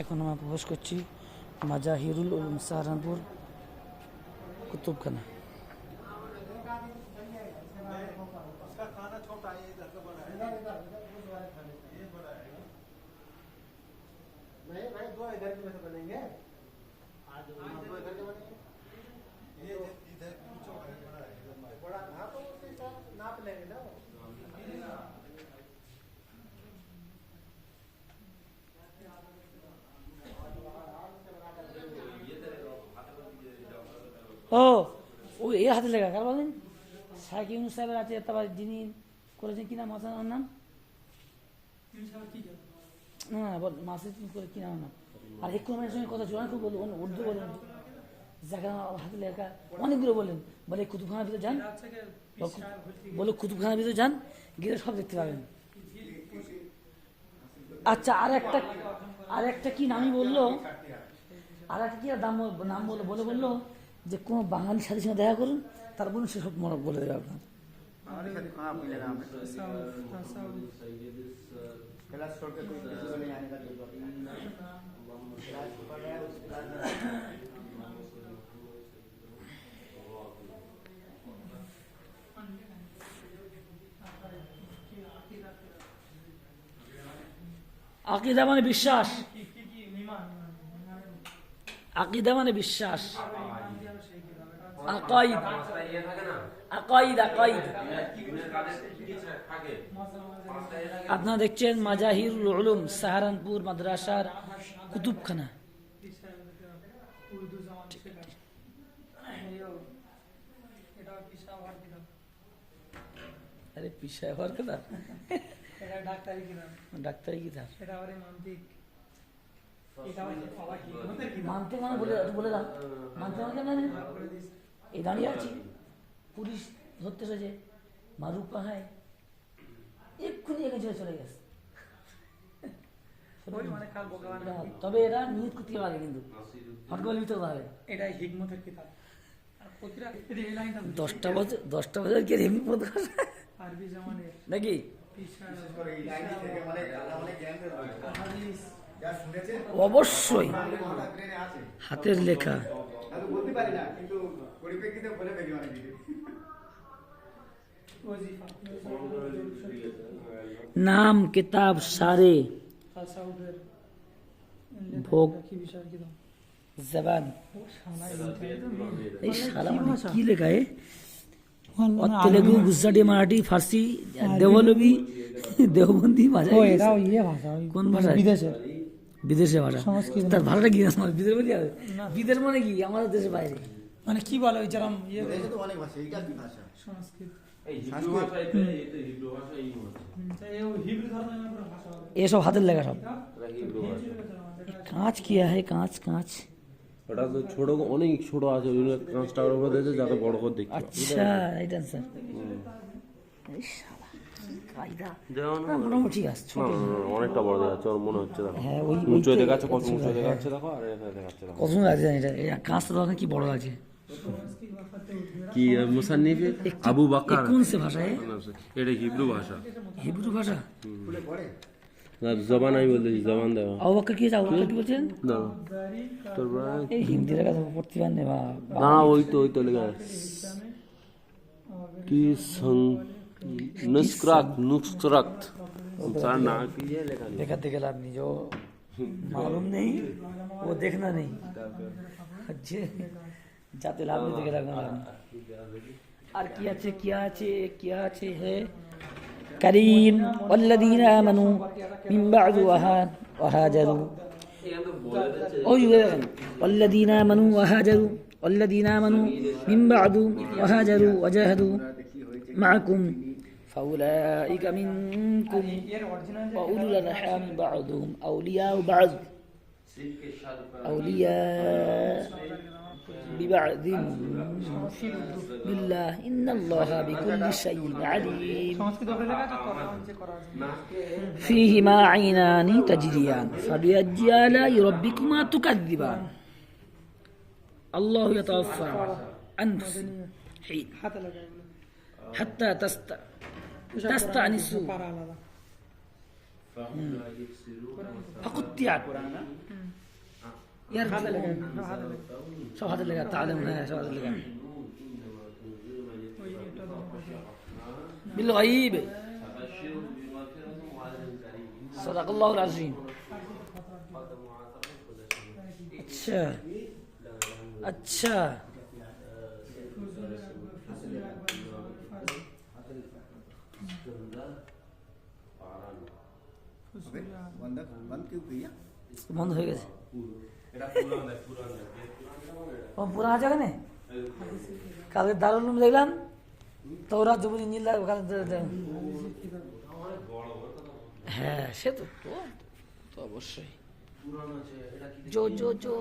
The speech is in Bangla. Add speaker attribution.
Speaker 1: এখন আমরা প্রবেশ করছি মাজাহিরুল উলুম সাহারানপুর কুতুবখানা
Speaker 2: नहीं भाई दो इधर के में से बनेंगे आज
Speaker 1: ও ও এ হাতে লেখা, কার বলেন? শাহ সাহেবের আছে তারপর যিনি করেছেন কি নাম আছে ওর নাম? না না, বল মাসে করে কি নাম নাম আর একটু আমার সঙ্গে কথা জোড়া খুব বলুন উর্দু বলেন জায়গা হাতে লেখা, অনেকগুলো বলেন বলে কুতুবখানার ভিতরে যান। বলে কুতুবখানার ভিতরে যান, গিয়ে সব দেখতে পাবেন। আচ্ছা আর একটা আর একটা কি নামই বলল? আর একটা কি বল- নাম বলে বলে বলল? যে কোনো বাঙালি সাথে সঙ্গে দেখা করুন, তার বলুন সেসব মনে বলে দেবে আপনার আকিদা মানে বিশ্বাস। আকিদা মানে বিশ্বাস। আকাইদ আকাইদ আকাইদ আপনারা দেখছেন মাজাহিরুল উলুম, সাহারানপুর মাদ্রাসার কুতুবখানা।
Speaker 3: এটা পিসা হওয়ার
Speaker 1: আরে কথা?
Speaker 3: ডাক্তারি কিতাব
Speaker 1: ডাক্তারি কি তার?
Speaker 3: আবার মান্তিক এটা হচ্ছে বাবা কি হতে কি
Speaker 1: মানতে মানে বলে দাও। মানতে মানে এই দাঁড়িয়ে আছি। পুলিশ ধরতে এসেছে মারু কাহায় এক্ষুনি এখানে ছেড়ে চলে গেছে।
Speaker 3: হ্যাঁ,
Speaker 1: তবে এরা নিয়ত করতে পারে কিন্তু।
Speaker 3: হিকমতের কিতাব।
Speaker 1: দশটা দশটা কি নাকি? অবশ্যই। হাতের লেখা।
Speaker 2: বলতে পারি না কিন্তু পরিপ্রেক্ষিতে বলে ফেলি অনেক কিছু
Speaker 3: ওজিফা
Speaker 1: নাম কিতাব সারে
Speaker 3: তাসাউফের
Speaker 1: ভোগ।
Speaker 3: কি বিষয় কিতাব
Speaker 1: জবান
Speaker 3: ও শালা এইটা তো মেয়ে।
Speaker 1: এই সারা মানে কি লেখা এ তেলেগু গুজরাটি মারাঠি ফার্সি দেওয়ালবি দেওবন্দি ভাষা
Speaker 3: ও এটাও ইয়ে ভাষা
Speaker 1: কোন ভাষা। তার ভাষাটা কি আমার বিদেশ বলি হবে? বিদেশ মানে কি? আমাদের দেশের বাইরে।
Speaker 3: মানে কি বলে ওই যেরকম ইয়ে
Speaker 2: দেশে তো অনেক ভাষা এটা কি ভাষা?
Speaker 3: সংস্কৃত।
Speaker 4: এই হিব্রু ভাষা এটা এটা হিব্রু ভাষা এই হচ্ছে
Speaker 3: হুম, তো এই হিব্রু ধর্মের পুরো ভাষা হবে
Speaker 1: এসব হাতের লেখা সব।
Speaker 4: এটা হিব্রু ভাষা।
Speaker 1: কাঁচ কিয়া হে কাঁচ কাঁচ।
Speaker 4: ওটা তো ছোট অনেক ছোট আছে ওই কাঁচটা ওর উপর দিয়েছে যাতে বড় করে দেখতে
Speaker 1: আচ্ছা রাইট আনসার কায়দা। মোটামুটি ঠিক আছে
Speaker 4: না,
Speaker 1: ছোট
Speaker 4: না, না, না, অনেকটা বড় দেখাচ্ছে ওর মনে হচ্ছে দেখো।
Speaker 1: হ্যাঁ ওই
Speaker 4: উঁচু দেখাচ্ছে কত উঁচু
Speaker 1: হ্যাঁ।
Speaker 4: দেখাচ্ছে। দেখো আর এখানে দেখাচ্ছে দেখো।
Speaker 1: কত সুন্দর লাগছে এটা কাঁচটা দেখেন কি বড় লাগছে
Speaker 4: কি মুসান্নিফ? আবু
Speaker 1: এ কোন সে ভাষা
Speaker 4: এটা হিব্রু ভাষা।
Speaker 1: হিব্রু ভাষা?
Speaker 4: না জবান আমি বলতেছি জবান দেওয়া।
Speaker 1: আবু বকর কি আছে? আবু বলছেন?
Speaker 4: না। তারপরে
Speaker 1: এই হিন্দি লেখা তো পড়তে পারেন না
Speaker 4: ওই তো ওই তো লেখা কি সং নুসক্রাত নুসক্রাত তার না কি है লেখা নেই
Speaker 1: देखाते गए आदमी जो मालूम नहीं वो देखना नहीं যে যাতে লাভ নিতে গেলে লাভ নেই। আর কি আছে কি আছে কি আছে হে করিম والذين آمنوا من بعد وها- وهاجروا ওই দেখেন والذين آمنوا وهاجروا والذين آمنوا من بعد وهاجروا وجاهدوا معكم فأولئك منكم وأولو الأرحام بعضهم. أولياء بعض. أولياء ببعض. بالله. إن الله بكل شيء عليم. فيهما عينان تجريان. فبأجيالا ربكما تكذبان. الله يتوفى أنفس حين. حتى
Speaker 4: تستأ تستعنسوا أقطع يرجعون شو هذا اللي قاعد تعلمنا
Speaker 3: شو هذا اللي قاعد
Speaker 4: بالغيب. صدق الله العظيم. اتشا اتشا
Speaker 2: ওকে বন্ধ বন্ধ কেউ কিয়া
Speaker 4: বন্ধ হয়ে গেছে। ও পুরানো আছে কেন কালকে দারুল দেখলাম। তোরা জমিন নীল হ্যাঁ সে তো তো অবশ্যই। জো জো জো।